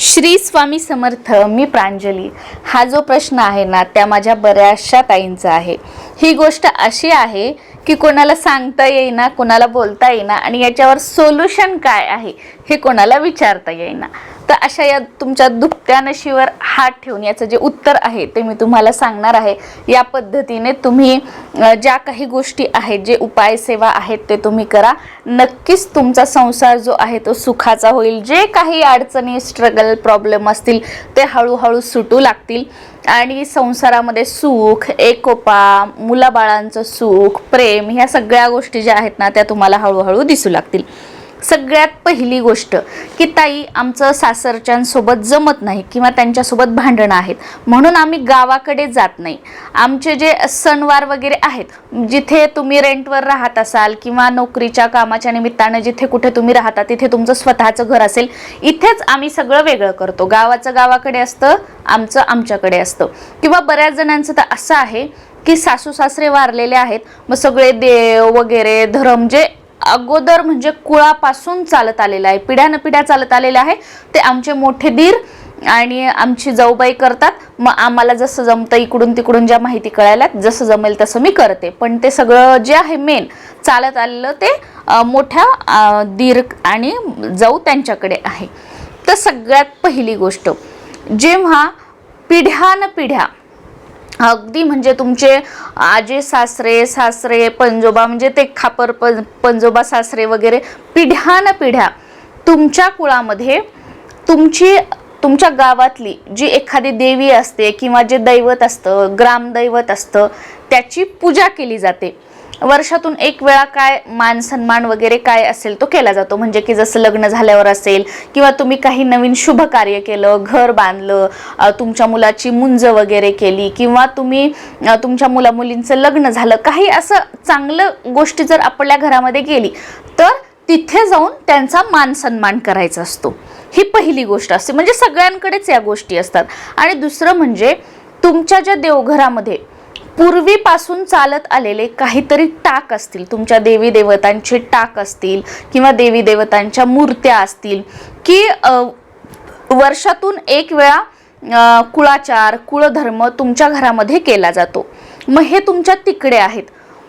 श्री स्वामी समर्थ मी प्रांजली. हा जो प्रश्न आहे ना त्या माझ्या बऱ्याचशा ताईंचा आहे. ही गोष्ट अशी आहे की कोणाला सांगता येईना कोणाला बोलता येईना आणि याच्यावर सोल्युशन काय आहे हे कोणाला विचारता येईना. तर अशा या तुमच्या दुखत्या नशीवर हात ठेवून याचं जे उत्तर आहे ते मी तुम्हाला सांगणार आहे. या पद्धतीने तुम्ही ज्या काही गोष्टी आहेत जे उपाय सेवा आहेत ते तुम्ही करा. नक्कीच तुमचा संसार जो आहे तो सुखाचा होईल. जे काही अडचणी स्ट्रगल प्रॉब्लेम असतील ते हळूहळू सुटू लागतील. आणि संसारामध्ये सुख एकोपा मुलाबाळांचं सुख प्रेम ह्या सगळ्या गोष्टी ज्या आहेत ना त्या तुम्हाला हळूहळू दिसू लागतील. सगळ्यात पहिली गोष्ट की ताई आमचं सासरच्यांसोबत जमत नाही किंवा त्यांच्यासोबत भांडणं आहेत. म्हणून आम्ही गावाकडे जात नाही. आमचे जे सणवार वगैरे आहेत जिथे तुम्ही रेंटवर राहत असाल किंवा नोकरीच्या कामाच्या निमित्तानं जिथे कुठे तुम्ही राहता तिथे तुमचं स्वतःचं घर असेल इथेच आम्ही सगळं वेगळं करतो. गावाचं गावाकडे असतं आमचं आमच्याकडे असतं. किंवा बऱ्याच जणांचं तर असं आहे की सासू सासरे वारलेले आहेत मग सगळे देव वगैरे धर्म जे अगोदर म्हणजे कुळापासून चालत आलेलं आहे. पिढ्यान पिढ्या चालत आलेलं आहे. ते आमचे मोठे दीर आणि आमची जाऊबाई करतात. मग आम्हाला जसं जमतं इकडून तिकडून ज्या माहिती कळायला जसं जमेल तसं मी करते. पण ते सगळं जे आहे मेन चालत आलेलं ते मोठ्या दीर आणि जाऊ त्यांच्याकडे आहे. तर सगळ्यात पहिली गोष्ट जेव्हा पिढ्यान पिढ्या अगदी म्हणजे तुमचे आजे सासरे सासरे पंजोबा म्हणजे ते खापर पं पंजोबा सासरे वगैरे पिढ्यान पिढ्या तुमच्या कुळामध्ये तुमची तुमच्या गावातली जी एखादी देवी असते किंवा जे दैवत असतं ग्रामदैवत असतं त्याची पूजा केली जाते. वर्षातून एक वेळा काय मान सन्मान वगैरे काय असेल तो केला जातो. म्हणजे की जसं लग्न झाल्यावर असेल किंवा तुम्ही काही नवीन शुभ कार्य केलं घर बांधलं तुमच्या मुलाची मुंज वगैरे केली किंवा तुम्ही तुमच्या मुला मुलींचं लग्न झालं काही असं चांगलं गोष्टी जर आपल्या घरामध्ये गेली तर तिथे जाऊन त्यांचा मान सन्मान करायचा असतो. ही पहिली गोष्ट असते. म्हणजे सगळ्यांकडेच या गोष्टी असतात. आणि दुसरं म्हणजे तुमच्या ज्या देवघरामध्ये पूर्वीपासून चालत आलेले काहीतरी टाक असतील. तुमच्या देवी देवतांचे टाक असतील किंवा देवी देवतांच्या मूर्त्या असतील की वर्षातून एक वेळा कुळाचार कुळधर्म तुमच्या घरामध्ये केला जातो. मग हे तुमच्या तिकडे आहेत.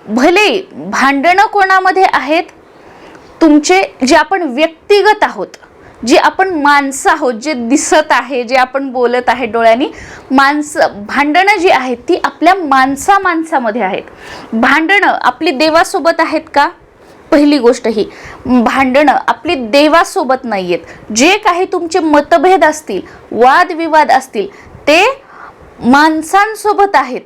भले भांडणं कोणामध्ये आहेत? तुमचे जे आपण व्यक्तिगत आहोत. जे आपण माणसं आहोत जे दिसत आहे जे आपण बोलत आहे डोळ्यांनी माणसं भांडणं जी आहेत ती आपल्या माणसा माणसामध्ये आहेत. भांडणं आपली देवासोबत आहेत का? पहिली गोष्ट ही. भांडणं आपली देवासोबत नाही आहेत जे काही तुमचे मतभेद असतील वादविवाद असतील ते माणसांसोबत आहेत.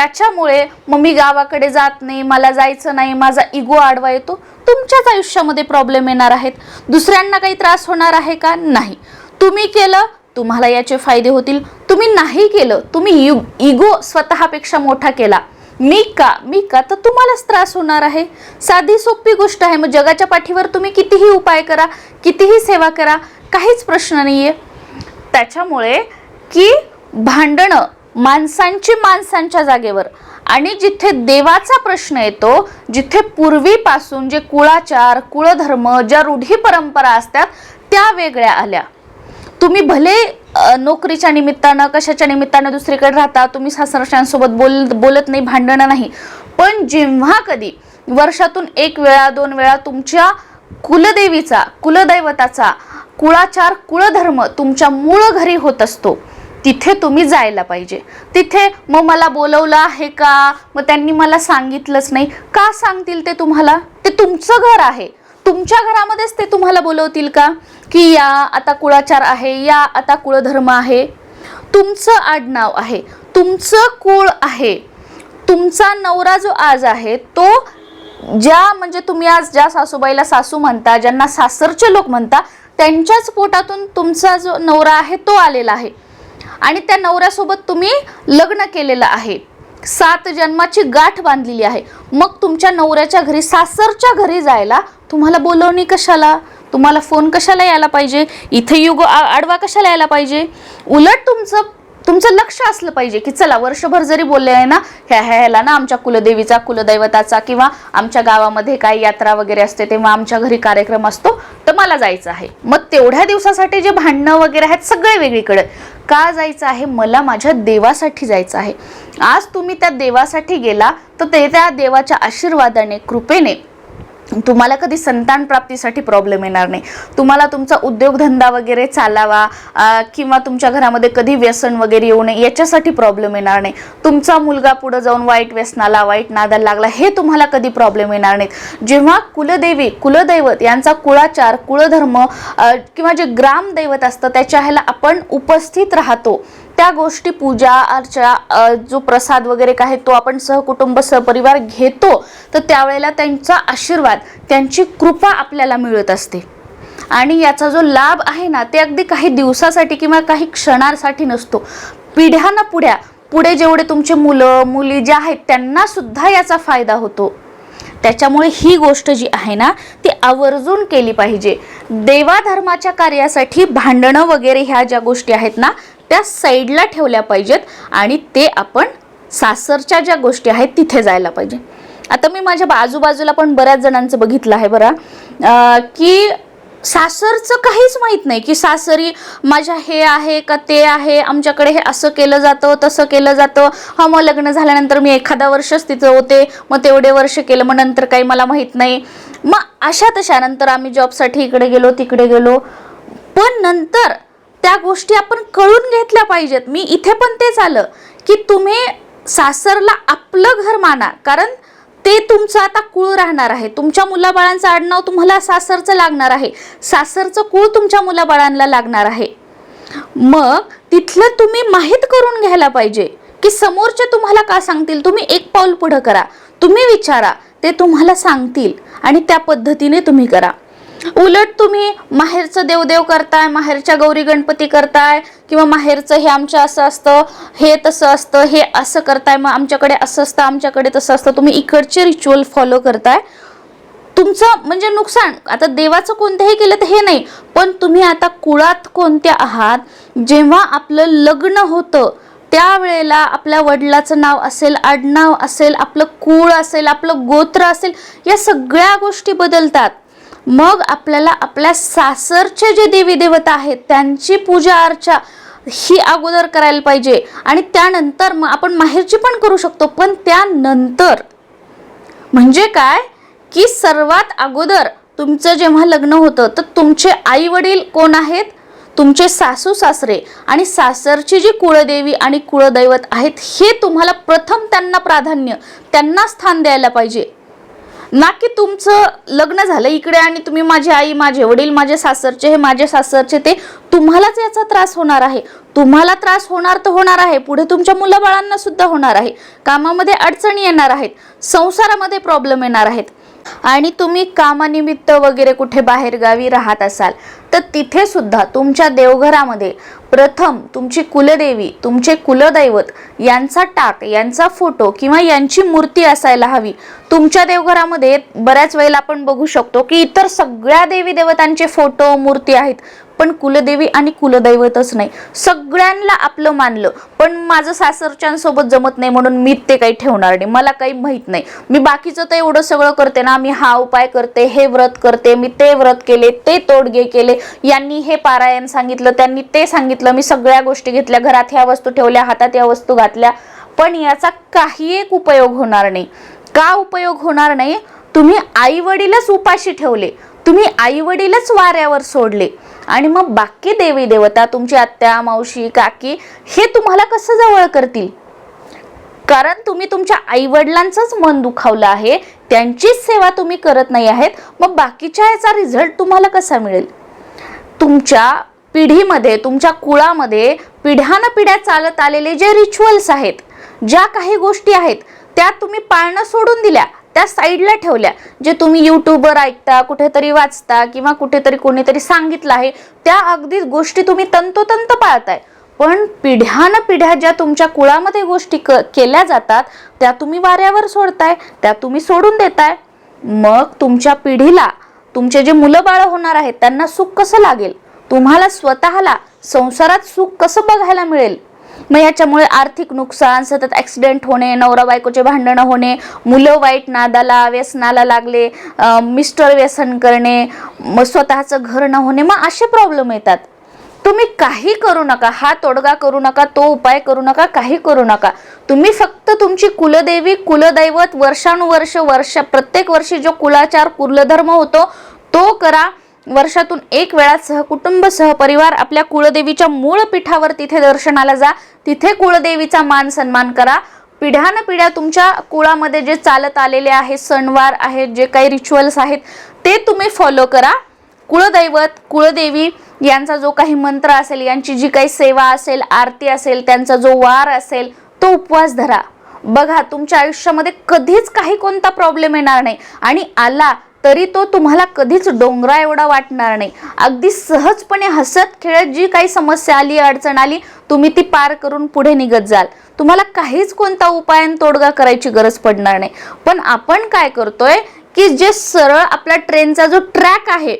त्याच्यामुळे मग मी गावाकडे जात नाही मला जायचं नाही माझा इगो आडवा येतो. तुमच्याच आयुष्यामध्ये प्रॉब्लेम येणार आहेत. दुसऱ्यांना काही त्रास होणार आहे का? नाही. तुम्ही केलं तुम्हाला याचे फायदे होतील. तुम्ही नाही केलं तुम्ही यु इगो स्वतःपेक्षा मोठा केला. मी का? मी का? तर तुम्हालाच त्रास होणार आहे. साधी सोपी गोष्ट आहे. मग जगाच्या पाठीवर तुम्ही कितीही उपाय करा कितीही सेवा करा काहीच प्रश्न नाही आहे त्याच्यामुळे की भांडणं माणसांची माणसांच्या जागेवर. आणि जिथे देवाचा प्रश्न येतो जिथे पूर्वीपासून जे कुळाचार कुळधर्म ज्या रूढी परंपरा असतात त्या वेगळ्या आल्या. तुम्ही भले नोकरीच्या निमित्तानं कशाच्या निमित्तानं दुसरीकडे राहता तुम्ही सासरशांसोबत बोल बोलत नाही भांडणं नाही. पण जेव्हा कधी वर्षातून एक वेळा दोन वेळा तुमच्या कुलदेवीचा कुलदैवताचा कुळाचार कुळधर्म तुमच्या मूळ घरी होत असतो तिथे तुम्ही जायला पाहिजे. तिथे मग मला बोलवलं आहे का? मग त्यांनी मला सांगितलंच नाही. का सांगतील ते तुम्हाला? ते तुमचं घर आहे. तुमच्या घरामध्येच ते तुम्हाला बोलवतील का? की या आता कुळाचार आहे या आता कुळधर्म आहे. तुमचं आडनाव आहे. तुमचं कुळ आहे. तुमचा नवरा जो आज आहे तो ज्या म्हणजे तुम्ही आज ज्या सासूबाईला सासू म्हणता ज्यांना सासरचे लोक म्हणता त्यांच्याच पोटातून तुमचा जो नवरा आहे तो आलेला आहे. आणि त्या नवऱ्यासोबत तुम्ही लग्न केलेलं आहे. सात जन्माची गाठ बांधलेली आहे. मग तुमच्या नवऱ्याच्या घरी सासरच्या घरी जायला तुम्हाला बोलवणी कशाला? तुम्हाला फोन कशाला यायला पाहिजे? इथे युग आ- आडवा कशाला यायला पाहिजे? उलट तुमचं तुमचं लक्ष असलं पाहिजे की चला वर्षभर जरी बोलले आहे ना ह्या ह्या ह्याला ना आमच्या कुलदेवीचा कुलदैवताचा किंवा आमच्या गावामध्ये काही यात्रा वगैरे असते तेव्हा आमच्या घरी कार्यक्रम असतो तर मला जायचं आहे. मग तेवढ्या दिवसासाठी जे भांडणं वगैरे आहेत सगळे वेगळीकडे. का जायचं आहे? मला माझ्या देवासाठी जायचं आहे. आज तुम्ही त्या देवासाठी गेला तर ते त्या देवाच्या आशीर्वादाने कृपेने तुम्हाला कधी संतान प्राप्तीसाठी प्रॉब्लेम येणार नाही. तुम्हाला तुमचा उद्योगधंदा वगैरे चालावा किंवा तुमच्या घरामध्ये कधी व्यसन वगैरे येऊ नये याच्यासाठी प्रॉब्लेम येणार नाही. तुमचा मुलगा पुढे जाऊन वाईट व्यसनाला वाईट नादाला लागला हे तुम्हाला कधी प्रॉब्लेम येणार नाहीत. जेव्हा कुलदेवी कुलदैवत यांचा कुळाचार कुळधर्म किंवा जे ग्रामदैवत असतं त्याच्या ह्याला आपण उपस्थित राहतो. त्या गोष्टी पूजा अर्चा जो प्रसाद वगैरे काय तो आपण सहकुटुंब सहपरिवार घेतो तर त्यावेळेला त्यांचा आशीर्वाद त्यांची कृपा आपल्याला मिळत असते. आणि याचा जो लाभ आहे ना ते अगदी काही दिवसासाठी किंवा काही क्षणासाठी नसतो. पिढ्याना पुढ्या पुढे जेवढे तुमचे मुलं मुली जे आहेत त्यांना सुद्धा याचा फायदा होतो. त्याच्यामुळे ही गोष्ट जी आहे ना ती आवर्जून केली पाहिजे. देवाधर्माच्या कार्यासाठी भांडणं वगैरे ह्या ज्या गोष्टी आहेत ना त्या साईडला ठेवल्या पाहिजेत आणि ते आपण सासरच्या ज्या गोष्टी आहेत तिथे जायला पाहिजे. आता मी माझ्या आजूबाजूला पण बऱ्याच जणांचं बघितलं आहे बरं. की सासरचं काहीच माहीत नाही की सासरी माझ्या हे आहे का ते आहे आमच्याकडे हे असं केलं जातं तसं केलं जातं. हा मग लग्न झाल्यानंतर मी एखादा वर्षच तिथं होते मग तेवढे वर्ष केलं मग नंतर काही मला माहीत नाही. मग अशा तशा नंतर आम्ही जॉबसाठी इकडे गेलो तिकडे गेलो. पण नंतर त्या गोष्टी आपण कळून घेतल्या पाहिजेत. मी इथे पण तेच आलं की तुम्ही सासरला आपलं घर माना कारण ते तुमचं आता कुळ राहणार आहे. तुमच्या मुलाबाळांचं आडनाव तुम्हाला सासरचं लागणार आहे. सासरचं कुळ तुमच्या मुलाबाळांना लागणार आहे. मग तिथलं तुम्ही माहीत करून घ्यायला पाहिजे की समोरचे तुम्हाला का सांगतील? तुम्ही एक पाऊल पुढं करा. तुम्ही विचारा ते तुम्हाला सांगतील आणि त्या पद्धतीने तुम्ही करा. उलट तुम्ही माहेरचं देवदेव करताय माहेरच्या गौरी गणपती करताय किंवा माहेरचं हे आमचं असं असतं हे तसं असतं हे असं करताय मग आमच्याकडे असं असतं आमच्याकडे तसं असतं तुम्ही इकडचे रिच्युअल फॉलो करताय. तुमचं म्हणजे नुकसान. आता देवाचं कोणतंही केलं तर हे नाही पण तुम्ही आता कुळात कोणत्या आहात जेव्हा आपलं लग्न होतं त्यावेळेला आपल्या वडिलाचं नाव असेल आडनाव असेल आपलं कुळ असेल आपलं गोत्र असेल या सगळ्या गोष्टी बदलतात. मग आपल्याला आपल्या सासरचे जे देवी देवता आहेत त्यांची पूजा अर्चा ही अगोदर करायला पाहिजे. आणि त्यानंतर मग आपण माहेरची पण करू शकतो पण त्यानंतर. म्हणजे काय? की सर्वात अगोदर तुमचं जेव्हा लग्न होतं तर तुमचे आई वडील कोण आहेत? तुमचे सासू सासरे. आणि सासरची जी कुळदेवी आणि कुळदैवत आहेत हे तुम्हाला प्रथम त्यांना प्राधान्य त्यांना स्थान द्यायला पाहिजे. ना की तुमचं लग्न झालं इकडे आणि तुम्ही माझी आई माझे वडील माझे सासरचे हे माझे सासरचे ते तुम्हालाच याचा त्रास होणार आहे. तुम्हाला त्रास होणार तर होणार आहे. पुढे तुमच्या मुलाबाळांना सुद्धा होणार आहे. कामामध्ये अडचणी येणार आहेत. संसारामध्ये प्रॉब्लेम येणार आहेत. आणि तुम्ही कामानिमित्त वगैरे कुठे बाहेर गावी राहत असाल तर तिथे सुद्धा तुमच्या देवघरामध्ये प्रथम तुमची कुलदेवी तुमचे कुलदैवत यांचा टाक यांचा फोटो किंवा यांची मूर्ती असायला हवी. तुमच्या देवघरामध्ये बऱ्याच वेळेला आपण बघू शकतो की इतर सगळ्या देवी देवतांचे फोटो मूर्ती आहेत. पण कुलदेवी आणि कुलदैवतच नाही. सगळ्यांना आपलं मानलं. पण माझं सासरच्यांसोबत जमत नाही म्हणून मी ते काही ठेवणार नाही. मला काही माहीत नाही. मी बाकीचं तर एवढं सगळं करते ना. मी हा उपाय करते हे व्रत करते मी ते व्रत केले ते तोडगे केले. यांनी हे पारायण सांगितलं त्यांनी ते सांगितलं. मी सगळ्या गोष्टी घेतल्या. घरात ह्या वस्तू ठेवल्या हातात या वस्तू घातल्या. पण याचा काही एक उपयोग होणार नाही. का उपयोग होणार नाही? तुम्ही आई वडीलच उपाशी ठेवले. तुम्ही आई वडीलच वाऱ्यावर सोडले. आणि मग बाकी देवी देवता तुमची आत्या मावशी काकी हे तुम्हाला कसं जवळ करतील? कारण तुम्ही तुमच्या आई वडिलांचंच मन दुखावलं आहे त्यांचीच सेवा तुम्ही करत नाही आहेत मग बाकीच्या याचा रिझल्ट तुम्हाला कसा मिळेल? तुमच्या पिढीमध्ये तुमच्या कुळामध्ये पिढ्यानपिढ्या चालत आलेले जे रिच्युअल्स आहेत ज्या काही गोष्टी आहेत त्या तुम्ही पाळणं सोडून दिल्या. त्या साईडला ठेवल्या जे तुम्ही यूट्यूबवर ऐकता कुठेतरी वाचता किंवा कुठेतरी कोणीतरी सांगितलं आहे त्या अगदी गोष्टी तुम्ही तंतोतंत पाळताय. पण पिढ्यान पिढ्या ज्या तुमच्या कुळामध्ये गोष्टी क केल्या जातात त्या तुम्ही वाऱ्यावर सोडताय त्या तुम्ही सोडून देताय. मग तुमच्या पिढीला तुमचे जे मुलं बाळ होणार आहेत त्यांना सुख कसं लागेल? तुम्हाला स्वतःला संसारात सुख कसं बघायला मिळेल? मग याच्यामुळे आर्थिक नुकसान सतत ॲक्सिडेंट होणे नवरा बायकोचे भांडणं होणे मुलं वाईट नादाला व्यसनाला लागले मिस्टर व्यसन करणे मग स्वतःचं घर न होणे मग असे प्रॉब्लेम येतात. तुम्ही काही करू नका हा तोडगा करू नका तो उपाय करू नका काही करू नका. तुम्ही फक्त तुमची कुलदेवी कुलदैवत वर्षानुवर्ष वर्ष प्रत्येक वर्षी जो कुलाचार कुलधर्म होतो तो करा. वर्षातून एक वेळा सहकुटुंब सहपरिवार आपल्या कुळदेवीच्या मूळ पीठावर तिथे दर्शनाला जा. तिथे कुळदेवीचा मान सन्मान करा. पिढ्यान पिढ्या तुमच्या कुळामध्ये जे चालत आलेले आहे सणवार आहेत जे काही रिच्युअल्स आहेत ते तुम्ही फॉलो करा. कुळदैवत कुळदेवी यांचा जो काही मंत्र असेल यांची जी काही सेवा असेल आरती असेल त्यांचा जो वार असेल तो उपवास धरा. बघा तुमच्या आयुष्यामध्ये कधीच काही कोणता प्रॉब्लेम येणार नाही. आणि आला तरी तो तुम्हाला कधीच डोंगरा एवढा वाटणार नाही. अगदी सहजपणे हसत खेळत जी काही समस्या आली अडचण आली तुम्ही ती पार करून पुढे निघत जाल. तुम्हाला काहीच कोणता उपाय आणि तोडगा करायची गरज पडणार नाही. पण आपण काय करतोय की जे सरळ आपला ट्रेनचा जो ट्रॅक आहे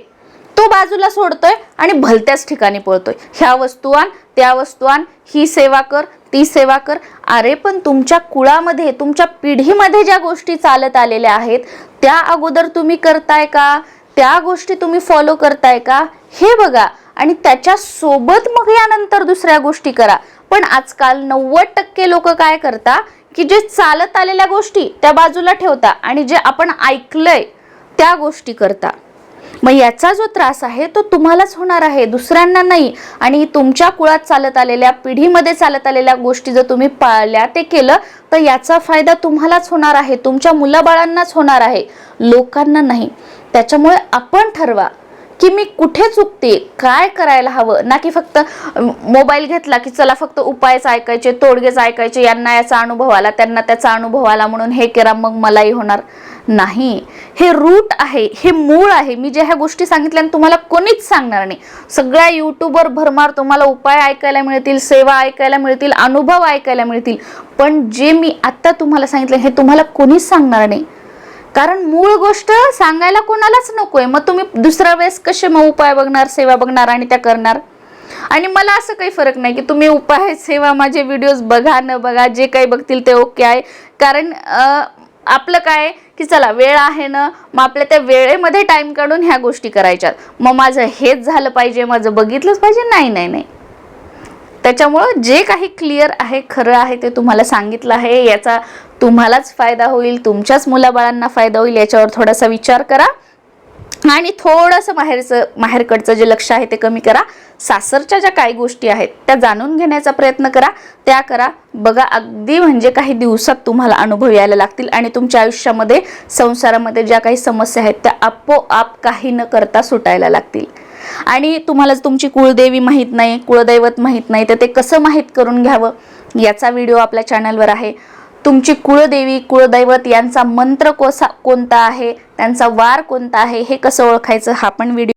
तो बाजूला सोडतोय आणि भलत्याच ठिकाणी पळतोय. ह्या वस्तू आण त्या वस्तू आण ही सेवा कर ती सेवा कर. अरे पण तुमच्या कुळामध्ये तुमच्या पिढीमध्ये ज्या गोष्टी चालत आलेल्या आहेत त्या अगोदर तुम्ही करताय का? त्या गोष्टी तुम्ही फॉलो करताय का? हे बघा. आणि त्याच्यासोबत मग यानंतर दुसऱ्या गोष्टी करा. पण आजकाल नव्वद टक्के लोक काय करता की जे चालत आलेल्या गोष्टी त्या बाजूला ठेवता आणि जे आपण ऐकलंय त्या गोष्टी करता. मग याचा जो त्रास आहे तो तुम्हालाच होणार आहे दुसऱ्यांना नाही. आणि तुमच्या कुळात चालत आलेल्या पिढीमध्ये चालत आलेल्या गोष्टी जर तुम्ही पाळल्या ते केलं तर याचा फायदा तुम्हालाच होणार आहे तुमच्या मुलाबाळांनाच होणार आहे लोकांना नाही. त्याच्यामुळे आपण ठरवा की मी कुठे चुकते काय करायला हवं. ना की फक्त मोबाईल घेतला की चला फक्त उपायच ऐकायचे तोडगेच ऐकायचे यांना याचा अनुभव आला त्यांना त्याचा अनुभव आला म्हणून हे करा मग मलाही होणार. नाही. हे रूट आहे हे मूळ आहे. मी ज्या ह्या गोष्टी सांगितल्या आणि तुम्हाला कोणीच सांगणार नाही. सगळ्या युट्यूबवर भरमार तुम्हाला उपाय ऐकायला मिळतील सेवा ऐकायला मिळतील अनुभव ऐकायला मिळतील. पण जे मी आत्ता तुम्हाला सांगितलं हे तुम्हाला कोणीच सांगणार नाही. कारण मूळ गोष्ट सांगायला कोणालाच नकोय. मग तुम्ही दुसऱ्या वेळेस कसे मग उपाय बघणार सेवा बघणार आणि त्या करणार? आणि मला असं काही फरक नाही की तुम्ही उपाय सेवा माझे व्हिडिओज बघा न बघा जे काही बघतील ते ओके आहे. कारण आपलं काय की चला वेळ आहे ना मग आपल्या त्या वेळेमध्ये टाईम काढून ह्या गोष्टी करायच्यात. मग माझं हेच झालं पाहिजे माझं बघितलंच पाहिजे नाही नाही नाही. त्याच्यामुळं जे काही क्लिअर आहे खरं आहे ते तुम्हाला सांगितलं आहे. याचा तुम्हालाच फायदा होईल तुमच्याच मुलाबाळांना फायदा होईल याच्यावर थोडासा विचार करा. आणि थोडंसं माहेरचं माहेरकडचं जे लक्ष आहे ते कमी करा. सासरच्या ज्या काही गोष्टी आहेत त्या जाणून घेण्याचा प्रयत्न करा. त्या करा. बघा अगदी म्हणजे काही दिवसात तुम्हाला अनुभव यायला लागतील आणि तुमच्या आयुष्यामध्ये संसारामध्ये ज्या काही समस्या आहेत त्या आपोआप काही न करता सुटायला लागतील. आणि तुम्हाला तुमची कुळदेवी माहीत नाही कुळदैवत माहीत नाही तर ते कसं माहीत करून घ्यावं? याचा व्हिडिओ आपल्या चॅनलवर आहे. तुमची कुळदेवी कुळदैवत यांचा मंत्र कोसा कोणता आहे? त्यांचा वार कोणता आहे? हे कसं ओळखायचं? हा पण व्हिडिओ